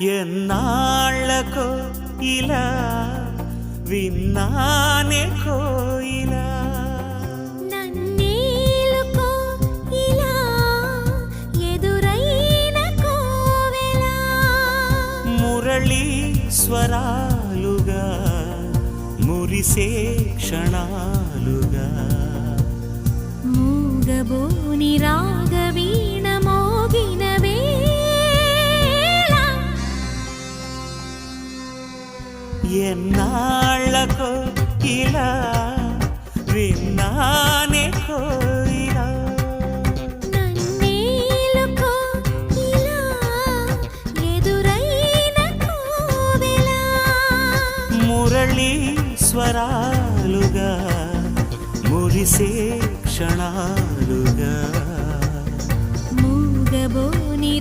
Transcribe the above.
ఎన్నాళ్ళకో ఇలా విన్నానే కోయిలా స్వరాలుగా మురిసే క్షణాలుగా. మూగబోని రాగవీణ ఎన్నాళ్ళకో ఇలా విన్నానే కోయిలా మురళీ స్వరాలుగా మురిసే క్షణాలుగా. మూగబోని